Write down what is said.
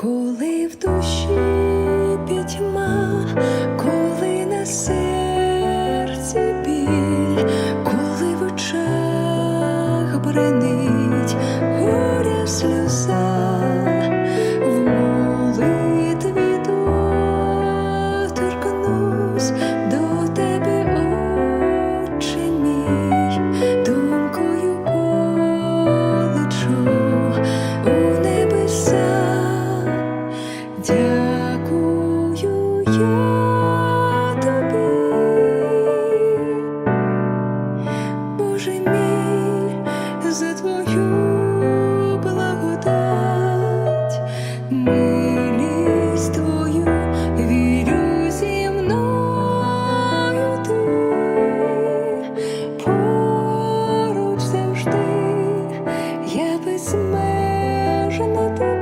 коли в душі пітьма, коли несе. Боже мій, за твою благодать, милість твою вірю зі мною ти, поруч завжди, я безмежна тебе.